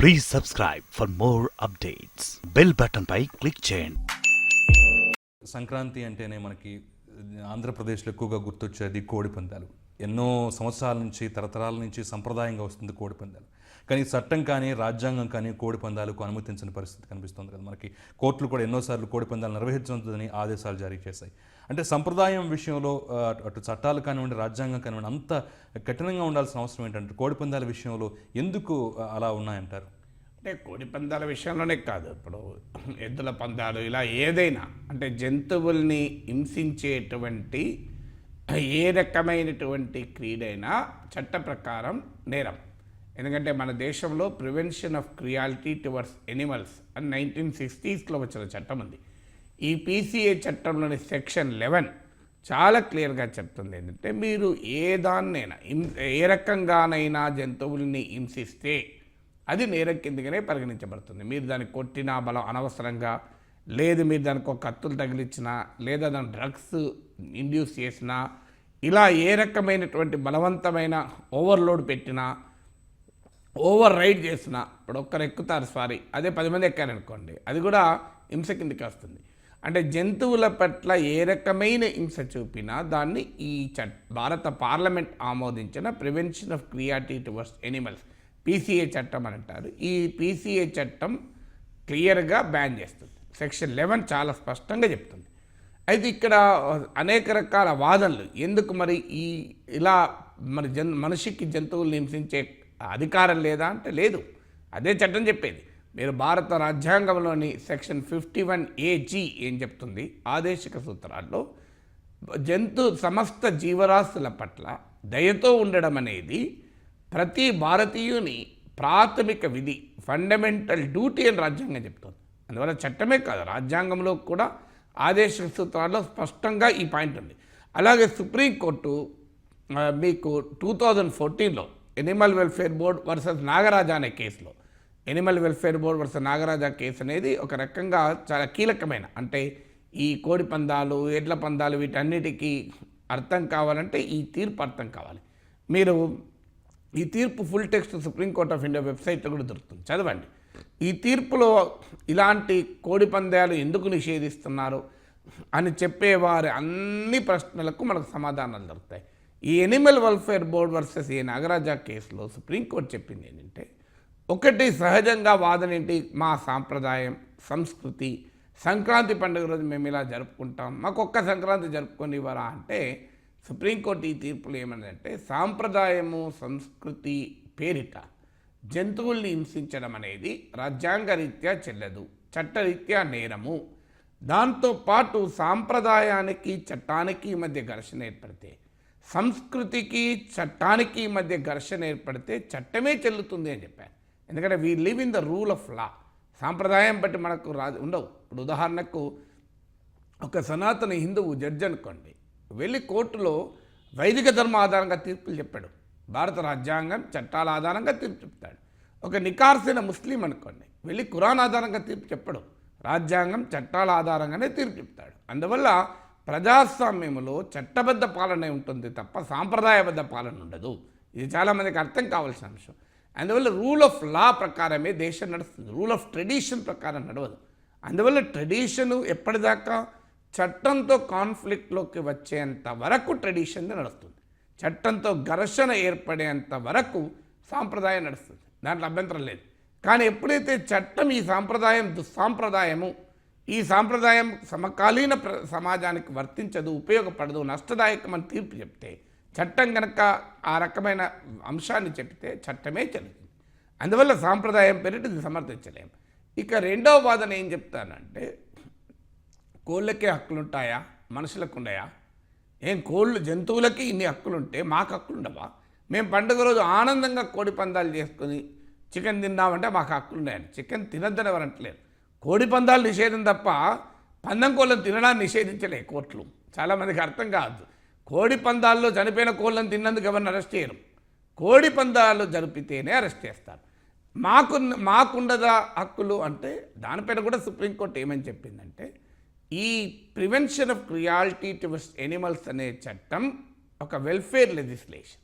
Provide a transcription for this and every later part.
Please subscribe for more updates bell button pi click చేయండి. సంక్రాంతి అంటేనే మనకి ఆంధ్రప్రదేశ్లో ఎక్కువగా గుర్తొచ్చేది కోడి పందాలు. ఎన్నో సంవత్సరాల నుంచి తరతరాల నుంచి సంప్రదాయంగా వస్తుంది కోడి పందాలు కానీ చట్టం కానీ రాజ్యాంగం కానీ కోడి పందాలకు అనుమతించని పరిస్థితి కనిపిస్తుంది కదా మనకి. కోర్టులు కూడా ఎన్నోసార్లు కోడి పందాలు నిర్వహించదని ఆదేశాలు జారీ చేశాయి. అంటే సంప్రదాయం విషయంలో అటు చట్టాలు కానివ్వండి రాజ్యాంగం కానివ్వండి అంత కఠినంగా ఉండాల్సిన అవసరం ఏంటంటే కోడి పందాల విషయంలో ఎందుకు అలా ఉన్నాయంటారు? అంటే కోడి పందాల విషయంలోనే కాదు. ఇప్పుడు ఎద్దుల పందాలు ఇలా ఏదైనా అంటే జంతువుల్ని హింసించేటువంటి ఏ రకమైనటువంటి క్రీడైనా చట్ట ప్రకారం నేరం. ఎందుకంటే మన దేశంలో prevention of cruelty towards animals అని నైన్టీన్ సిక్స్టీస్లో వచ్చిన చట్టం ఉంది. ఈ పీసీఏ చట్టంలోని సెక్షన్ లెవెన్ చాలా క్లియర్గా చెప్తుంది ఏంటంటే మీరు ఏ దాన్నైనా ఏ రకంగానైనా జంతువుల్ని హింసిస్తే అది నేరం కిందగానే పరిగణించబడుతుంది. మీరు దాన్ని కొట్టినా బలం అనవసరంగా లేదు మీరు దానికి ఒక కత్తులు తగిలించినా లేదా దాని డ్రగ్స్ ఇండ్యూస్ చేసినా ఇలా ఏ రకమైనటువంటి బలవంతమైన ఓవర్లోడ్ పెట్టినా ఓవర్ రైడ్ చేసిన ఇప్పుడు ఒక్కరు ఎక్కుతారు సారీ అదే పది మంది ఎక్కారనుకోండి అది కూడా హింస కిందకి వస్తుంది. అంటే జంతువుల పట్ల ఏ రకమైన హింస చూపినా దాన్ని ఈ చట్ భారత పార్లమెంట్ ఆమోదించిన prevention of cruelty towards animals PCA చట్టం అని అంటారు. ఈ పీసీఏ చట్టం క్లియర్గా బ్యాన్ చేస్తుంది. సెక్షన్ లెవెన్ చాలా స్పష్టంగా చెప్తుంది. అయితే ఇక్కడ అనేక రకాల వాదనలు. ఎందుకు మరి ఈ ఇలా మరి జన్ మనిషికి జంతువులు హింసించే అధికారం లేదా అంటే లేదు. అదే చట్టం చెప్పేది. మీరు భారత రాజ్యాంగంలోని సెక్షన్ ఫిఫ్టీ వన్ ఏజీ ఏం చెప్తుంది? ఆదేశిక సూత్రాల్లో జంతు సమస్త జీవరాశుల పట్ల దయతో ఉండడం అనేది ప్రతి భారతీయుని ప్రాథమిక విధి ఫండమెంటల్ డ్యూటీ అని రాజ్యాంగం చెప్తుంది. అందువల్ల చట్టమే కాదు రాజ్యాంగంలో కూడా ఆదేశ సూత్రాల్లో స్పష్టంగా ఈ పాయింట్ ఉంది. అలాగే సుప్రీంకోర్టు మీకు టూ థౌజండ్ ఫోర్టీన్లో animal welfare board versus Nagaraja అనే కేసులో animal welfare board versus Nagaraja case అనేది ఒక రకంగా చాలా కీలకమైన అంటే ఈ కోడి పందాలు ఎడ్ల పందాలు వీటన్నిటికీ అర్థం కావాలంటే ఈ తీర్పు అర్థం కావాలి. మీరు ఈ తీర్పు full text supreme court of India వెబ్సైట్లో కూడా దొరుకుతుంది. చదవండి. ఈ తీర్పులో ఇలాంటి కోడి పందాలు ఎందుకు నిషేధిస్తున్నారు అని చెప్పేవారి అన్ని ప్రశ్నలకు మనకు సమాధానాలు దొరుకుతాయి. ఈ ఎనిమల్ వెల్ఫేర్ బోర్డ్ వర్సెస్ ఈ నాగరాజా కేసులో సుప్రీంకోర్టు చెప్పింది ఏంటంటే ఒకటి సహజంగా వాదన ఏంటి? మా సాంప్రదాయం సంస్కృతి సంక్రాంతి పండుగ రోజు మేము ఇలా జరుపుకుంటాం. మాకు ఒక్క సంక్రాంతి జరుపుకొనివ్వరా అంటే సుప్రీంకోర్టు ఈ తీర్పులు ఏమనంటే సాంప్రదాయము సంస్కృతి పేరిట జంతువుల్ని హింసించడం అనేది రాజ్యాంగరీత్యా చెల్లదు చట్టరీత్యా నేరము. దాంతోపాటు సాంప్రదాయానికి చట్టానికి మధ్య ఘర్షణ ఏర్పడితే సంస్కృతికి చట్టానికి మధ్య ఘర్షణ ఏర్పడితే చట్టమే చెల్లుతుంది అని చెప్పారు. ఎందుకంటే we live in the rule of law సాంప్రదాయం బట్టి మనకు రా ఉండవు. ఇప్పుడు ఉదాహరణకు ఒక సనాతన హిందువు జడ్జి అనుకోండి. వెళ్ళి కోర్టులో వైదిక ధర్మ ఆధారంగా తీర్పులు చెప్పాడు. భారత రాజ్యాంగం చట్టాల ఆధారంగా తీర్పు చెప్తాడు. ఒక నికార్సిన ముస్లిం అనుకోండి వెళ్ళి ఖురాన్ ఆధారంగా తీర్పు చెప్పడు. రాజ్యాంగం చట్టాల ఆధారంగానే తీర్పు చెప్తాడు. అందువల్ల ప్రజాస్వామ్యంలో చట్టబద్ధ పాలన ఉంటుంది తప్ప సాంప్రదాయబద్ధ పాలన ఉండదు. ఇది చాలామందికి అర్థం కావాల్సిన అంశం. అందువల్ల రూల్ ఆఫ్ లా ప్రకారమే దేశం నడుస్తుంది. రూల్ ఆఫ్ ట్రెడిషన్ ప్రకారం నడవదు. అందువల్ల ట్రెడిషను ఎప్పటిదాకా చట్టంతో కాన్ఫ్లిక్ట్లోకి వచ్చేంత వరకు ట్రెడిషన్ నడుస్తుంది. చట్టంతో ఘర్షణ ఏర్పడేంత వరకు సాంప్రదాయం నడుస్తుంది. దాంట్లో అభ్యంతరం లేదు. కానీ ఎప్పుడైతే చట్టం ఈ సాంప్రదాయం దుస్సాంప్రదాయము ఈ సాంప్రదాయం సమకాలీన ప్ర సమాజానికి వర్తించదు ఉపయోగపడదు నష్టదాయకమని తీర్పు చెప్తే చట్టం కనుక ఆ రకమైన అంశాన్ని చెప్తే చట్టమే చెల్లుతుంది. అందువల్ల సాంప్రదాయం పేరిట ఇది సమర్థించలేము. ఇక రెండవ వాదన ఏం చెప్తానంటే కోళ్ళకే హక్కులు ఉంటాయా మనుషులకు ఉన్నాయా ఏం కోళ్ళు జంతువులకి ఇన్ని హక్కులు ఉంటే మాకు హక్కులు ఉండవా మేము పండుగ రోజు ఆనందంగా కోడి పందాలు చేసుకుని చికెన్ తిన్నామంటే మాకు హక్కులు ఉన్నాయని చికెన్ తినద్దని ఎవరంటలేదు కోడి పందాలు నిషేధం తప్ప పందం కోళ్ళను తినడాన్ని నిషేధించలే కోట్లు చాలామందికి అర్థం కాదు. కోడి పందాల్లో చనిపోయిన కోళ్ళను తిన్నందుకు ఎవరిని అరెస్ట్ చేయరు. కోడి పందాలు జరిపితేనే అరెస్ట్ చేస్తారు. మాకు మాకుండదా హక్కులు అంటే దానిపైన కూడా సుప్రీంకోర్టు ఏమని చెప్పిందంటే ఈ prevention of cruelty towards animals అనే చట్టం ఒక వెల్ఫేర్ లెజిస్లేషన్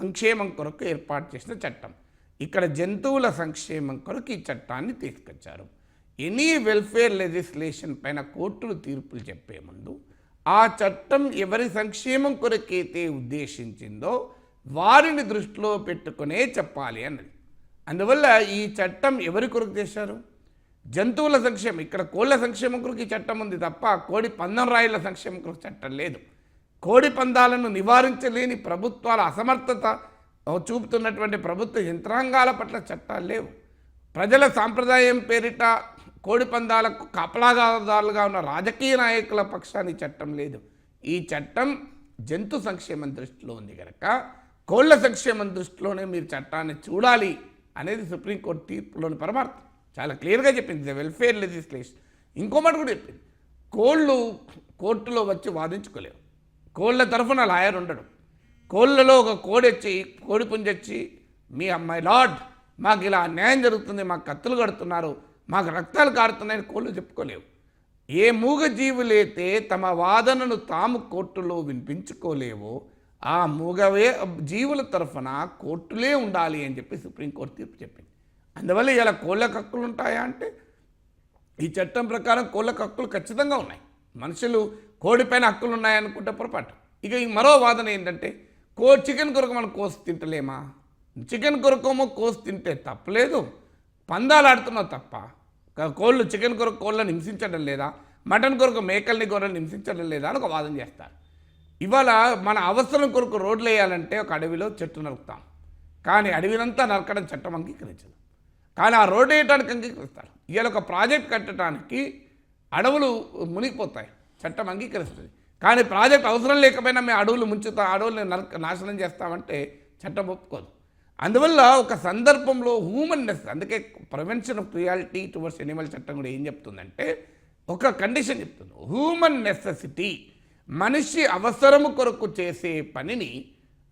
సంక్షేమం కొరకు ఏర్పాటు చేసిన చట్టం. ఇక్కడ జంతువుల సంక్షేమం కొరకు ఈ చట్టాన్ని తీసుకొచ్చారు. ఎనీ వెల్ఫేర్ లెజిస్లేషన్ పైన కోర్టులు తీర్పులు చెప్పే ముందు ఆ చట్టం ఎవరి సంక్షేమం కొరకైతే ఉద్దేశించిందో వారిని దృష్టిలో పెట్టుకునే చెప్పాలి అన్నది. అందువల్ల ఈ చట్టం ఎవరి కొరకు చేశారు? జంతువుల సంక్షేమం ఇక్కడ కోళ్ళ సంక్షేమం కొరకు ఈ చట్టం ఉంది తప్ప కోడి పందం రాయిల సంక్షేమం కొరకు చట్టం లేదు. కోడి పందాలను నివారించలేని ప్రభుత్వాల అసమర్థత చూపుతున్నటువంటి ప్రభుత్వ యంత్రాంగాల పట్ల చట్టాలు లేవు. ప్రజల సాంప్రదాయం పేరిట కోడి పందాలకు కాపలాదారులుగా ఉన్న రాజకీయ నాయకుల పక్షాన్ని చట్టం లేదు. ఈ చట్టం జంతు సంక్షేమం దృష్టిలో ఉంది కనుక కోళ్ళ సంక్షేమం దృష్టిలోనే మీరు చట్టాన్ని చూడాలి అనేది సుప్రీంకోర్టు తీర్పులోని పరమార్థం. చాలా క్లియర్గా చెప్పింది. Welfare legislation. ఇంకో మాట కూడా చెప్పింది. కోళ్ళు కోర్టులో వచ్చి వాదించుకోలేవు. కోళ్ళ తరఫున లాయర్ ఉండడు. కోళ్ళలో ఒక కోడి వచ్చి కోడి పుంజొచ్చి మీ అమ్మాయి లార్డ్ మాకు ఇలా అన్యాయం జరుగుతుంది మాకు కత్తులు కడుతున్నారు మాకు రక్తాలు కారుతున్నాయని కోళ్ళు చెప్పుకోలేవు. ఏ మూగ జీవులైతే తమ వాదనను తాము కోర్టులో వినిపించుకోలేవో ఆ మూగవే జీవుల తరఫున కోర్టులే ఉండాలి అని చెప్పి సుప్రీంకోర్టు తీర్పు చెప్పింది. అందువల్ల ఇలా కోళ్ళకు హక్కులు ఉంటాయా అంటే? ఈ చట్టం ప్రకారం కోళ్ళకు హక్కులు ఖచ్చితంగా ఉన్నాయి. మనుషులు కోడిపైన హక్కులు ఉన్నాయనుకుంటే పొరపాటు. ఇక ఈ మరో వాదన ఏంటంటే కో చికెన్ కొరకు మనం కోసి తింటలేమా? చికెన్ కొరకేమో కోసి తింటే తప్పలేదు. పందాలు ఆడుతున్నావు తప్ప. కోళ్ళు చికెన్ కొరకు కోళ్ళని హింసించడం లేదా? మటన్ కొరకు మేకల్ని గొర్రెలు హింసించడం లేదా అని ఒక వాదన చేస్తారు. ఇవాళ మన అవసరం కొరకు రోడ్లు వేయాలంటే ఒక అడవిలో చెట్టు నరుకుతాం. కానీ అడవినంతా నరకడం చట్టం అంగీకరించదు. కానీ ఆ రోడ్డు వేయడానికి అంగీకరిస్తారు. ఇవాళ ఒక ప్రాజెక్ట్ కట్టడానికి అడవులు మునిగిపోతాయి. చట్టం అంగీకరిస్తుంది. కానీ ప్రాజెక్ట్ అవసరం లేకపోయినా మేము అడవులు ముంచుతా అడవులను నరక నాశనం చేస్తామంటే చట్టం ఒప్పుకోదు. అందువల్ల ఒక సందర్భంలో హ్యూమన్నెస్ అందుకే prevention of cruelty towards animal చట్టం కూడా ఏం చెప్తుందంటే ఒక కండిషన్ చెప్తుంది. హ్యూమన్ నెసెసిటీ మనిషి అవసరము కొరకు చేసే పనిని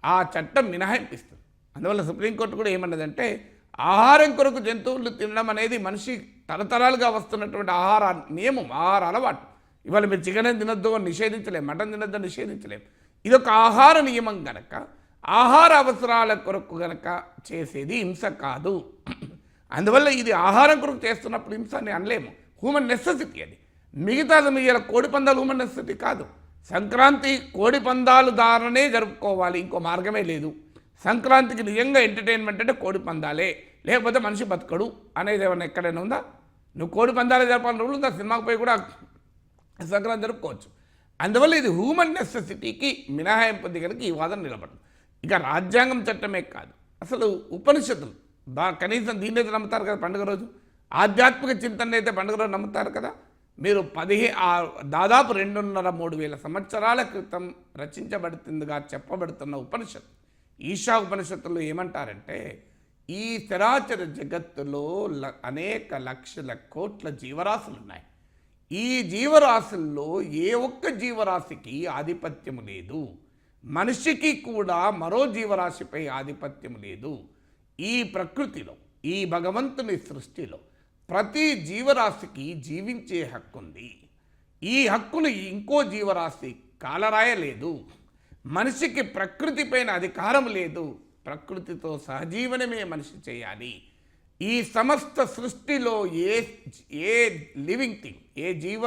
ఆ చట్టం మినహాయింపిస్తుంది. అందువల్ల సుప్రీంకోర్టు కూడా ఏమన్నదంటే ఆహారం కొరకు జంతువులు తినడం అనేది మనిషి తరతరాలుగా వస్తున్నటువంటి ఆహార నియమం ఆహార అలవాటు. ఇవాళ మీరు చికెన్ తినొద్దు అని నిషేధించలేం మటన్ తినొద్దు అని నిషేధించలేం. ఇది ఒక ఆహార నియమం కనుక ఆహార అవసరాల కొరకు గనక చేసేది హింస కాదు. అందువల్ల ఇది ఆహారం కొరకు చేస్తున్నప్పుడు హింస అని అనలేము. హ్యూమన్ నెసెసిటీ అది. మిగతాది మీ కోడి పందాలు హ్యూమన్ నెసెసిటీ కాదు. సంక్రాంతి కోడి పందాలు దారనే జరుపుకోవాలి ఇంకో మార్గమే లేదు. సంక్రాంతికి నిజంగా ఎంటర్టైన్మెంట్ అంటే కోడి పందాలే. లేకపోతే మనిషి బతకడు అనేది ఏమైనా ఎక్కడైనా ఉందా? నువ్వు కోడి పందాలు జరపాలని రూల్ ఉందా? సినిమాకి పోయి కూడా సంక్రాంతి జరుపుకోవచ్చు. అందువల్ల ఇది హ్యూమన్ నెసెసిటీకి మినహాయింపు ఉంది కనుక ఈ వాదన నిలబడదు ఇక రాజ్యాంగం చట్టమే కాదు. అసలు ఉపనిషత్తులు దా కనీసం దీన్ని అయితే నమ్ముతారు కదా పండుగ రోజు? ఆధ్యాత్మిక చింతన అయితే పండుగ రోజు నమ్ముతారు కదా? మీరు పదిహే దాదాపు రెండున్నర మూడు వేల సంవత్సరాల క్రితం రచించబడుతుందిగా చెప్పబడుతున్న ఉపనిషత్తు. ఈశా ఉపనిషత్తులు ఏమంటారంటే ఈ చరాచర జగత్తులో ల- అనేక లక్షల కోట్ల జీవరాశులు ఉన్నాయి ఈ జీవరాశుల్లో ఏ ఒక్క జీవరాశికి ఆధిపత్యము లేదు. మనిషికి కూడా మరో జీవరాశిపై ఆధిపత్యం లేదు. ఈ ప్రకృతిలో ఈ భగవంతుని సృష్టిలో ప్రతి జీవరాశికి జీవించే హక్కు ఉంది ఈ హక్కును ఇంకో జీవరాశి కాలరాయలేదు. మనిషికి ప్రకృతి పైన అధికారం లేదు. ప్రకృతితో సహజీవనమే మనిషి చేయాలి. ఈ సమస్త సృష్టిలో ఏ ఏ లివింగ్ థింగ్ ఏ జీవ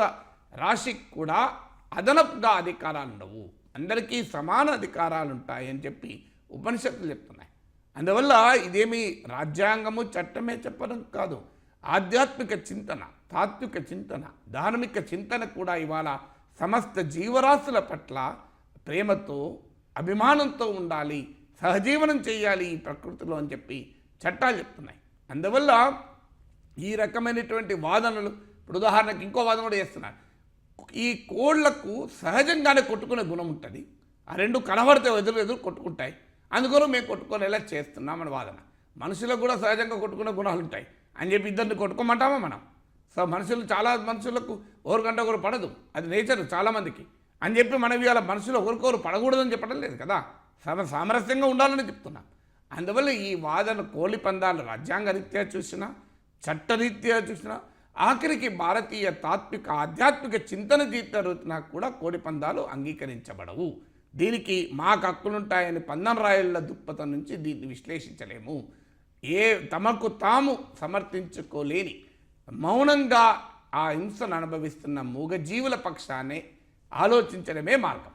రాశికి కూడా అదనపుగా అధికారాలు ఉండవు. అందరికీ సమాన అధికారాలు ఉంటాయని చెప్పి ఉపనిషత్తులు చెప్తున్నాయి. అందువల్ల ఇదేమి రాజ్యాంగము చట్టమే చెప్పడం కాదు. ఆధ్యాత్మిక చింతన తాత్విక చింతన ధార్మిక చింతన కూడా ఇవాళ సమస్త జీవరాశుల పట్ల ప్రేమతో అభిమానంతో ఉండాలి. సహజీవనం చేయాలి ఈ ప్రకృతిలో అని చెప్పి చట్టాలు చెప్తున్నాయి. అందువల్ల ఈ రకమైనటువంటి వాదనలు ఇప్పుడు ఉదాహరణకు ఇంకో వాదన కూడా చేస్తున్నారు. ఈ కోళ్ళకు సహజంగానే కొట్టుకునే గుణం ఉంటుంది. ఆ రెండు కనబడితే ఎదురు ఎదురు కొట్టుకుంటాయి. అందుకని మేము కొట్టుకునేలా చేస్తున్నామని వాదన. మనుషులకు కూడా సహజంగా కొట్టుకునే గుణాలు ఉంటాయి. అని చెప్పి ఇద్దరిని కొట్టుకోమంటామా మనం? సో మనుషులు చాలా మనుషులకు ఒకరికంటే ఒకరు పడదు. అది నేచర్ చాలామందికి. అని చెప్పి మనం ఇవాళ మనుషులు ఒకరికొకరు పడకూడదని చెప్పడం లేదు కదా. సమ సామరస్యంగా ఉండాలని చెప్తున్నాం. అందువల్ల ఈ వాదన కోలి పందాలు రాజ్యాంగ రీత్యా చూసినా చట్టరీత్యా చూసినా ఆఖరికి భారతీయ తాత్విక ఆధ్యాత్మిక చింతన తీర్థరుతున్నా కూడా కోడి పందాలు అంగీకరించబడవు. దీనికి మాకు హక్కులుంటాయని పందం రాయల దృక్పథం నుంచి దీన్ని విశ్లేషించలేము. ఏ తమకు తాము సమర్థించుకోలేని మౌనంగా ఆ హింసను అనుభవిస్తున్న మూగజీవుల పక్షాన్ని ఆలోచించడమే మార్గం.